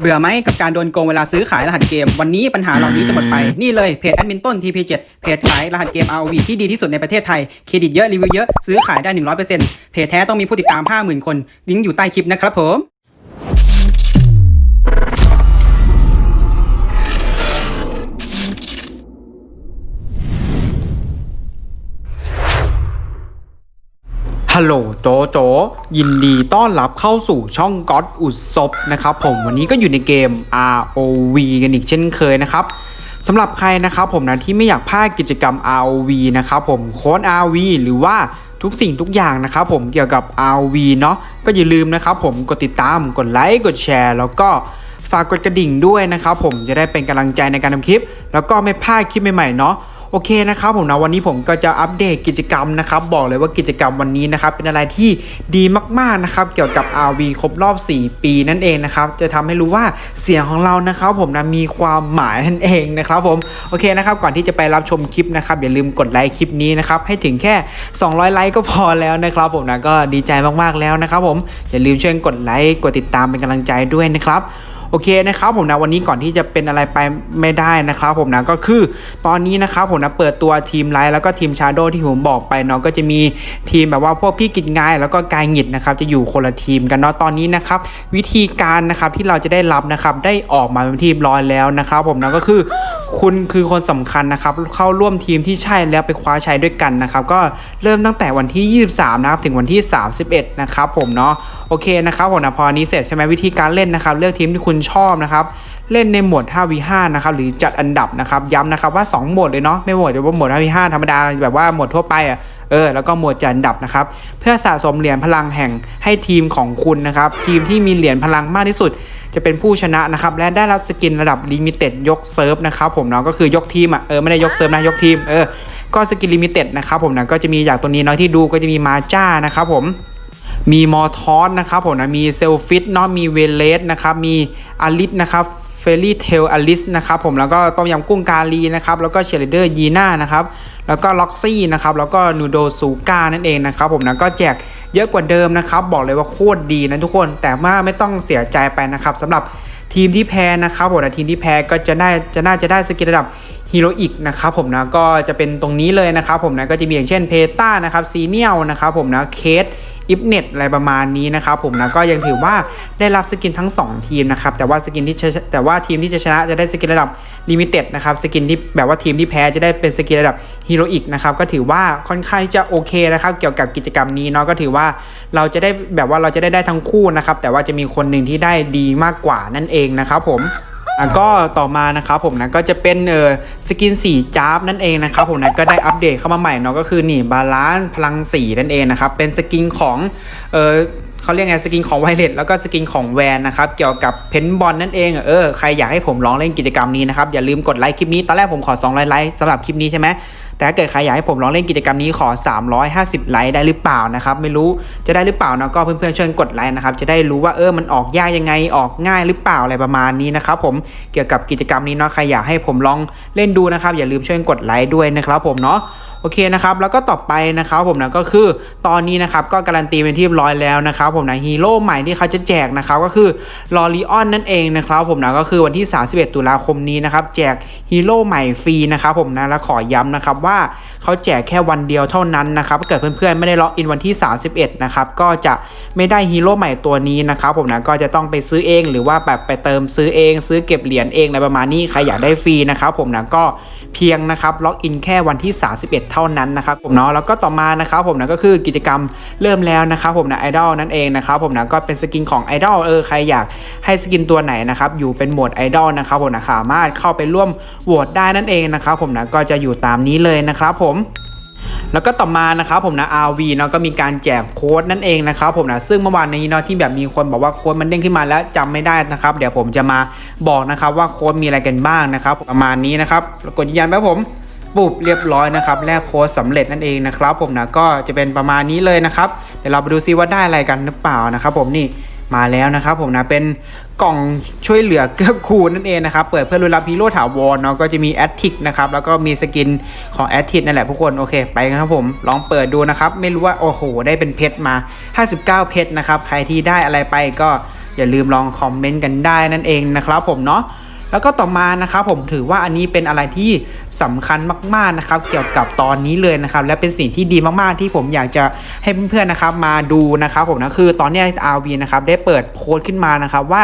เบื่อไหมกับการโดนโกงเวลาซื้อขายรหัสเกม วันนี้ปัญหาเหล่านี้จะหมดไป นี่เลยเพจแอดมินต้น TP7 เพจขายรหัสเกม ROV ที่ดีที่สุดในประเทศไทย เครดิตเยอะ รีวิวเยอะ ซื้อขายได้ 100%เพจแท้ต้องมีผู้ติดตาม 50,000 คน ลิงก์อยู่ใต้คลิปนะครับผม ฮัลโหลโจโจ ยินดีต้อนรับเข้าสู่ช่องก็ d อุศบนะครับผมวันนี้ก็อยู่ในเกม ROV กันอีกเช่นเคยนะครับสำหรับใครนะครับผมนะที่ไม่อยากพลาดกิจกรรม ROV นะครับผมโค้ด ROV หรือว่าทุกสิ่งทุกอย่างนะครับผมเกี่ยวกับ ROV เนาะก็อย่าลืมนะครับผมกดติดตามกดไลค์กดแชร์ แล้วก็ฝากกดกระดิ่งด้วยนะครับผมจะได้เป็นกำลังใจในการทำคลิป แล้วก็ไม่พลาดคลิปใหม่ๆเนาะ โอเคนะครับผมนะวันนี้ผมก็จะอัปเดตกิจกรรมนะครับ บอกเลยว่ากิจกรรมวันนี้นะครับเป็นอะไรที่ดีมากๆนะครับเกี่ยวกับ RV ครบรอบ 4 ปีนั่นเองนะครับจะทำให้รู้ว่าเสียงของเรานะครับผมนะมีความหมายนั่นเองนะครับผมโอเคนะครับก่อนที่จะไปรับชมคลิปนะครับอย่าลืมกดไลค์คลิปนี้นะครับให้ถึงแค่ 200 ไลค์ก็พอแล้วนะครับผมนะก็ดีใจมากๆแล้วนะครับผมอย่าลืมช่วยกดไลค์กดติดตามเป็นกำลังใจด้วยนะครับ โอเคนะครับผมนะวันนี้ก่อนที่จะเป็นอะไรไปไม่ได้นะครับผมนะก็คือตอนนี้นะครับผมนะเปิดตัวทีมไลท์แล้วก็ทีมชาร์โดที่ผมบอกไปเนาะก็จะมีทีมแบบว่าพวกพี่กิจงายแล้วก็กายหงิดนะครับจะอยู่คนละทีมกันเนาะตอนนี้นะครับวิธีการนะครับที่เราจะได้รับนะครับได้ออกมาเป็นทีมร้อยแล้วนะครับผมนะก็คือคุณคือคนสำคัญนะครับเข้าร่วมทีมที่ใช่แล้วไปคว้าชัยด้วยกันนะครับก็เริ่มตั้งแต่วันที่ 23 นะครับถึงวันที่ 31 นะครับผมเนาะโอเคนะครับผมนะพออันนี้เสร็จใช่ไหมวิธีการเล่นนะครับเลือกทีมที่คุณชอบนะครับเล่นในหมวด 5v5 นะครับหรือจัดอันดับนะครับย้ำนะครับว่า 2 หมดเลยเนาะไม่หมดเดี๋ยวว่าหมด 5v5 ธรรมดาแบบว่าหมดทั่วไปอะเออแล้วก็หมวดจัดอันดับนะครับเพื่อสะสมเหรียญพลังแห่งให้ทีมของคุณนะครับทีมที่มีเหรียญพลังมากที่สุด จะเป็นผู้ชนะนะครับและได้รับสกินระดับลิมิเต็ดยกเซิร์ฟนะครับผมเนาะก็คือยกทีมอะเออไม่ได้ยกเซิร์ฟนะยกทีมเออก็สกินลิมิเต็ดนะครับผมนะก็จะมีอย่างตัวนี้เนาะที่ดูก็จะมีมาจ้านะครับผม มีมอทอสนะครับผมนะมีเซลฟิตเนาะมีเวเลสนะครับมีอลิสนะครับเฟรี่เทลอลิสนะครับผมแล้วก็ต้มยำกุ้งกาลีนะครับแล้วก็เชลเดอร์ยีน่านะครับแล้วก็ล็อกซี่นะครับแล้วก็นูโดซูก้านั่นเองนะครับผมนะก็แจกเยอะกว่าเดิมนะครับ บอกเลยว่าโคตรดีนะทุกคน แต่ว่าไม่ต้องเสียใจไปนะครับสำหรับทีมที่แพ้นะครับผมนะทีมที่แพ้ก็จะได้จะน่าจะได้สกิลระดับฮีโรอีกนะครับผมนะก็จะเป็นตรงนี้เลยนะครับผมนะก็จะมีอย่างเช่นเพต้านะครับซีเนียลนะครับผมนะเคส อิฟเน็ตอะไรประมาณนี้นะครับผมนะก็ยังถือว่าได้รับสกินทั้ง 2 ทีมนะครับแต่ว่าสกินที่แต่ว่าทีมที่จะชนะจะได้สกินระดับลิมิเต็ดนะครับสกินที่แบบว่าทีมที่แพ้จะได้เป็นสกินระดับฮีโร่อีกนะครับก็ถือว่าค่อนข้างจะโอเคนะครับเกี่ยวกับกิจกรรมนี้เนาะก็ถือว่าเราจะได้แบบว่าเราจะได้ได้ทั้งคู่นะครับแต่ว่าจะมีคนหนึ่งที่ได้ดีมากกว่านั่นเองนะครับผม แล้วก็ต่อมานะครับผมนะก็จะเป็นเออสกินสีจ้าบนั่นเองนะครับผมนะก็ได้อัปเดตเข้ามาใหม่เนาะก็คือนี่บาลานซ์พลังสีนั่นเองนะครับเป็นสกินของเออเขาเรียกไงสกินของไวเลตแล้วก็สกินของแวนนะครับเกี่ยวกับเพนบอลนั่นเองเออใครอยากให้ผมลองเล่นกิจกรรมนี้นะครับอย่าลืมกดไลค์คลิปนี้ตอนแรกผมขอ200ไลค์สำหรับคลิปนี้ใช่ไหม แต่ถ้าเกิดใครอยากให้ผมลองเล่นกิจกรรมนี้ขอ 350 ไลค์ได้หรือเปล่านะครับ ไม่รู้จะได้หรือเปล่านะก็เพื่อนๆช่วยกดไลค์นะครับ จะได้รู้ว่าเออมันออกยากยังไงออกง่ายหรือเปล่าอะไรประมาณนี้นะครับผมเกี่ยวกับกิจกรรมนี้เนาะใครอยากให้ผมลองเล่นดูนะครับ อย่าลืมช่วยกดไลค์ด้วยนะครับผมเนาะโอเคนะครับแล้วก็ต่อไปนะครับผมนะก็คือตอนนี้นะครับก็การันตีเป็นที่เรียบร้อยแล้วนะครับผมนะฮีโร่ใหม่ที่เขาจะแจกนะครับก็คือลอรีออนนั่นเองนะครับผมนะก็คือวันที่ 31 ตุลาคมนี้นะครับแจกฮีโร่ใหม่ฟรีนะครับผมนะและขอย้ำนะครับว่า่าเขาแจกแค่วันเดียวเท่านั้นนะครับถ้าเกิดเพื่อนๆ ไม่ได้ล็อกอินวันที่ 31 นะครับ ก็จะไม่ได้ฮีโร่ใหม่ตัวนี้นะครับผมนะก็จะต้องไปซื้อเองหรือว่าแบบไปเติมซื้อเอง ซื้อเก็บเหรียญเองอะไรประมาณนี้ใครอยากได้ฟรีนะครับผมนะก็เพียงนะครับล็อกอินแค่วันที่ 31 เท่านั้นนะครับผมเนาะแล้วก็ต่อมานะครับผมนะก็คือกิจกรรมเริ่มแล้วนะครับผมนะไอดอลนั่นเองนะครับผมนะก็เป็นสกินของไอดอลเออใครอยากให้สกินตัวไหนนะครับอยู่เป็นโหมดไอดอลนะครับผมนะสามารถเข้าไปร่วมโหวตได้นั่นเองนะครับผมนะก็จะอยู่ตามนี้เลยนะครับผมแล้วก็ต่อมานะครับผมนะ RV เนาะก็มีการแจกโค้ดนั่นเองนะครับผมนะซึ่งเมื่อวานนี้เนาะที่แบบมีคนบอกว่าโค้ดมันเด้งขึ้นมาแล้วจำไม่ได้นะครับ เดี๋ยวผมจะมาบอกนะครับว่าโค้ดมีอะไรกันบ้างนะครับ ประมาณนี้นะครับกดยืนยันไปผมปุ๊บเรียบร้อยนะครับแลกโค้ดสำเร็จนั่นเองนะครับผมนะก็จะเป็นประมาณนี้เลยนะครับเดี๋ยวเราไปดูซิว่าได้อะไรกันหรือเปล่านะครับผมนี่ มาแล้วนะครับผมนะเป็นกล่องช่วยเหลือเกื้อกูลนั่นเองนะครับ เปิดเพื่อรุนรับฮีโร่ถาวรเนาะก็จะมีแอตติกนะครับแล้วก็มีสกินของแอตติกนั่นแหละทุกคนโอเคไปกันครับผม ลองเปิดดูนะครับ ไม่รู้ว่าโอ้โห ได้เป็นเพชรมา 59 เพชรนะครับ ใครที่ได้อะไรไปก็อย่าลืมลองคอมเมนต์กันได้นั่นเองนะครับผมเนาะ แล้วก็ต่อมานะครับผมถือว่าอันนี้เป็นอะไรที่สำคัญมากๆนะครับเกี่ยวกับตอนนี้เลยนะครับและเป็นสิ่งที่ดีมากๆที่ผมอยากจะให้เพื่อนๆนะครับมาดูนะครับผมนะคือตอนนี้ย RV นะครับได้เปิดโพสต์ขึ้นมานะครับว่า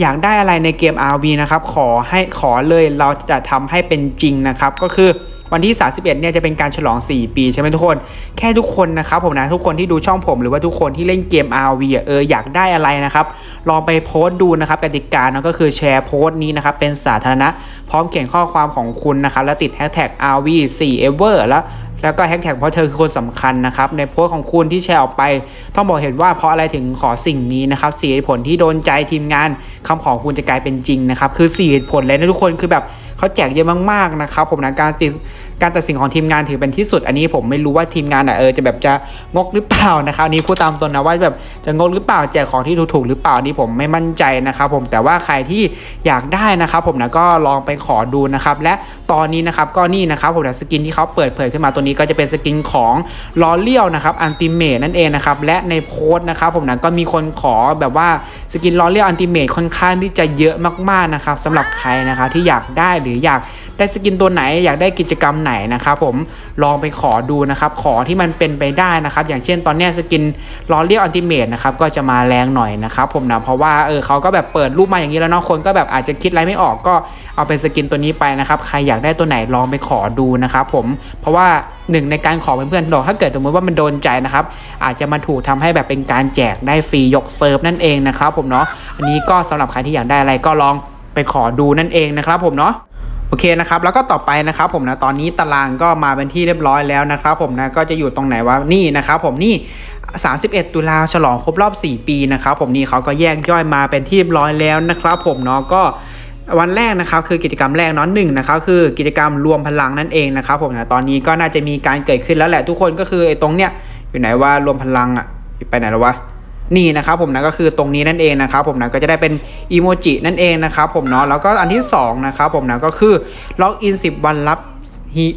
อยากได้อะไรในเกม RV นะครับขอให้ขอเลยเราจะทำให้เป็นจริงนะครับก็คือ วันที่ 31เนี่ยจะเป็นการฉลอง 4 ปีใช่ไหมทุกคน แค่ทุกคนนะครับผมนะทุกคนที่ดูช่องผมหรือว่าทุกคนที่เล่นเกม RV เอออยากได้อะไรนะครับ ลองไปโพสต์ดูนะครับกติกาเนอะก็คือแชร์โพสต์นี้นะครับเป็นสาธารณะ พร้อมเขียนข้อความของคุณนะครับแล้วติดแฮชแท็ก RV 4 ever แล้วแล้วก็แฮชแท็กเพราะเธอคือคนสำคัญนะครับ ในโพสต์ของคุณที่แชร์ออกไป ต้องบอกเห็นว่าเพราะอะไรถึงขอสิ่งนี้นะครับสี่ผลที่โดนใจทีมงานคำขอคุณจะกลายเป็นจริงนะครับ คือสี่ผลเลยนะทุกคนคือแบบ เขาแจกเยอะมากๆนะครับผมนะการติด การตัดสินของทีมงานถือเป็นที่สุด อันนี้ผมไม่รู้ว่าทีมงานอะเออจะแบบจะงกหรือเปล่านะครับอันนี้พูดตามตรงนะว่าแบบจะงกหรือเปล่าแจกของที่ถูกๆหรือเปล่านี่ผมไม่มั่นใจนะครับผมแต่ว่าใครที่อยากได้นะครับผมนะก็ลองไปขอดูนะครับและตอนนี้นะครับก็นี่นะครับผมนะสกินที่เขาเปิดเผยขึ้นมาตัวนี้ก็จะเป็นสกินของลอเลียวนะครับอันติเมทนั่นเองนะครับและในโพสต์นะครับผมนะก็มีคนขอแบบว่าสกินลอเลียวอันติเมทค่อนข้างที่จะเยอะมากๆนะครับสำหรับใครนะครับที่อยากได้หรืออยาก ได้สกินตัวไหนอยากได้กิจกรรมไหนนะครับผมลองไปขอดูนะครับขอที่มันเป็นไปได้นะครับอย่างเช่นตอนนี้สกินลอเลียวอันติเมทนะครับก็จะมาแรงหน่อยนะครับผมนะเพราะว่าเออเขาก็แบบเปิดรูปมาอย่างนี้แล้วเนาะคนก็แบบอาจจะคิดอะไรไม่ออกก็เอาเป็นสกินตัวนี้ไปนะครับใครอยากได้ตัวไหนลองไปขอดูนะครับผมเพราะว่าหนึ่งในการขอเพื่อนๆดอกถ้าเกิดสมมติว่ามันโดนใจนะครับอาจจะมาถูกทำให้แบบเป็นการแจกได้ฟรียกเซิร์ฟนั่นเองนะครับผมเนาะอันนี้ก็สำหรับใครที่อยากได้อะไรก็ลองไปขอดูนั่นเองนะครับผมเนาะ โอเคนะครับแล้วก็ต่อไปนะครับผมนะตอนนี้ตารางก็มาเป็นที่เรียบร้อยแล้วนะครับผมนะก็จะอยู่ตรงไหนวะนี่นะครับผมนี่ 31 ตุลาฉลองครบรอบ 4 ปีนะครับผมนี่เขาก็แยกย่อยมาเป็นที่เรียบร้อยแล้วนะครับผมเนาะก็วันแรกนะครับคือกิจกรรมแรกเนาะหนึ่งนะครับคือกิจกรรมรวมพลังนั่นเองนะครับผมนะตอนนี้ก็น่าจะมีการเกิดขึ้นแล้วแหละทุกคนก็คือไอ้ตรงเนี้ยอยู่ไหนว่ารวมพลังอะไปไหนแล้ววะ นี่นะครับผมนะก็คือตรงนี้นั่นเองนะครับผมนะก็จะได้เป็นอีโมจินั่นเองนะครับผมเนาะแล้วก็อันที่สองนะครับผมนะก็คือล็อกอิน10 วันรับ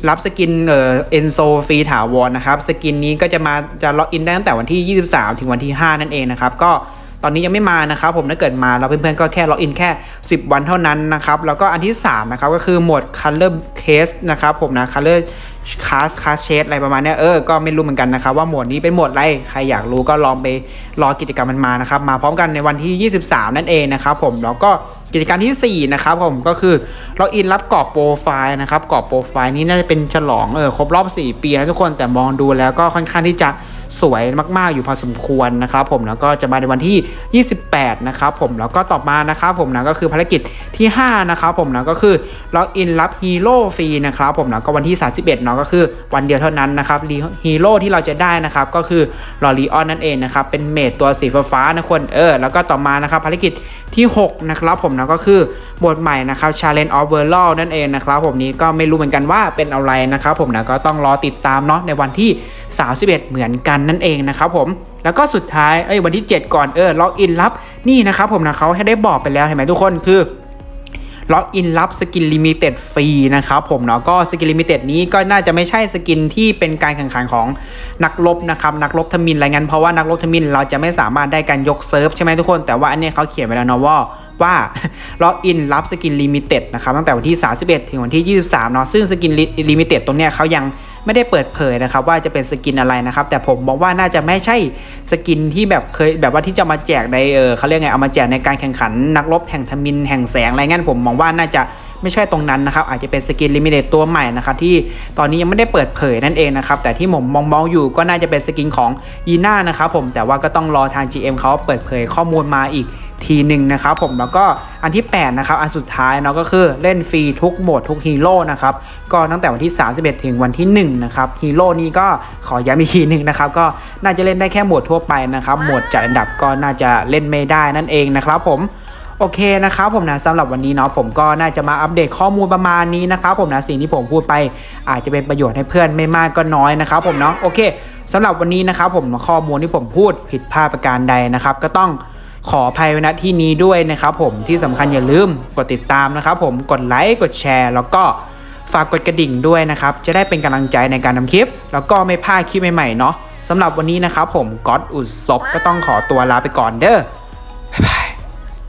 รับสกินเอ่อเอนโซฟรีถาวรนะครับสกินนี้ก็จะมาจะล็อกอินได้ตั้งแต่วันที่ 23 ถึงวันที่ 5 นั่นเองนะครับก็ ตอนนี้ยังไม่มานะครับผมถ้าเกิดมาเราเพื่อนๆก็แค่ล็อกอินแค่ 10 วันเท่านั้นนะครับแล้วก็อันที่3นะครับก็คือโหมด Color Case นะครับผมนะ Color คาสคาสเชดอะไรประมาณนี้เออ ก็ไม่รู้เหมือนกันนะครับว่าโหมดนี้เป็นโหมดอะไร ใครอยากรู้ก็ลองไปรอกิจกรรมมันมานะครับ มาพร้อมกันในวันที่ 23 นั่นเองนะครับผม แล้วก็กิจกรรมที่ 4 นะครับผม ก็คือล็อกอินรับกรอบโปรไฟล์นะครับ กรอบโปรไฟล์นี้น่าจะเป็นฉลองเออครบรอบ 4 ปีนะทุกคน แต่มองดูแล้วก็ค่อนข้างที่จะ สวยมากๆอยู่พอสมควรนะครับผมแล้วก็จะมาในวันที่ 28 นะครับผมแล้วก็ต่อมานะครับผมนะก็คือภารกิจที่ 5 นะครับผมนะก็คือล็อกอินรับฮีโร่ฟรีนะครับผมนะก็วันที่ 31เนาะก็คือวันเดียวเท่านั้นนะครับฮีโร่ที่เราจะได้นะครับก็คือลอรีออนนั่นเองนะครับเป็นเมดตัวสีฟ้านะคนเออแล้วก็ต่อมานะครับภารกิจที่ 6 นะครับผมนะก็คือโหมดใหม่นะครับ Challenge of World นั่นเองนะครับผมนี้ก็ไม่รู้เหมือนกันว่าเป็นอะไรนะครับผมนะก็ต้องรอติดตามเนาะในวันที่ 31 เหมือนกันนั่นเองนะครับผมแล้วก็สุดท้ายเอ้ยวันที่ 7 ก่อนเออล็อกอินรับนี่นะครับผมนะเขาให้ได้บอกไปแล้วเห็นไหมทุกคนคือล็อกอินรับสกินลิมิเต็ดฟรีนะครับผมเนาะก็สกินลิมิเต็ดนี้ก็น่าจะไม่ใช่สกินที่เป็นการแข่งขันของนักรบนะครับนักรบทมินอะไรเงี้ยเพราะว่านักรบทมินเราจะไม่สามารถได้การยกเซิร์ฟใช่ไหมทุกคนแต่ว่าอันนี้เขาเขียนไว้แล้วเนาะว่าว่าล็อกอินรับสกินลิมิเต็ดนะครับตั้งแต่วันที่ 31 ถึงวันที่ 23เนาะซึ่งสกินลิมิเต็ดตรงเนี้ยเขายัง ไม่ได้เปิดเผยนะครับว่าจะเป็นสกินอะไรนะครับ แต่ผมบอกว่าน่าจะไม่ใช่สกินที่แบบเคยแบบว่าที่จะมาแจกในเออเขาเรียกไงเอามาแจกในการแข่งขันนักรบแห่งทมินแห่งแสงอะไรเงี้ยผมมองว่าน่าจะ ไม่ใช่ตรงนั้นนะครับ อาจจะเป็นสกินลิมิเต็ดตัวใหม่นะครับที่ตอนนี้ยังไม่ได้เปิดเผยนั่นเองนะครับแต่ที่ผมมองมองอยู่ก็น่าจะเป็นสกินของยีน่านะครับผมแต่ว่าก็ต้องรอทาง GM เขาเปิดเผยข้อมูลมาอีกทีหนึ่งนะครับผมแล้วก็อันที่ 8 นะครับ อันสุดท้ายเนาะก็คือเล่นฟรีทุกโหมดทุกฮีโร่นะครับก็ตั้งแต่วันที่ 31 ถึงวันที่ 1 นะครับฮีโร่นี้ก็ขอย้ำอีกทีหนึ่งนะครับก็น่าจะเล่นได้แค่โหมดทั่วไปนะครับโหมดจัดอันดับก็น่าจะเล่นไม่ได้นั่นเองนะครับผม โอเคนะครับผมนะสำหรับวันนี้เนาะผมก็น่าจะมาอัปเดตข้อมูลประมาณนี้นะครับผมนะสิ่งที่ผมพูดไปอาจจะเป็นประโยชน์ให้เพื่อนไม่มากก็น้อยนะครับผมเนาะโอเคสำหรับวันนี้นะครับผมข้อมูลที่ผมพูดผิดพลาดประการใดนะครับก็ต้องขออภัยไว้ณที่นี้ด้วยนะครับผมที่สำคัญอย่าลืมกดติดตามนะครับผมกดไลค์กดแชร์ แล้วก็ฝากกดกระดิ่งด้วยนะครับจะได้เป็นกำลังใจในการทำคลิป แล้วก็ไม่พลาดคลิปใหม่ๆเนาะสำหรับวันนี้นะครับผมก๊อตอุดศพก็ต้องขอตัวลาไปก่อนเด้อบ๊ายบาย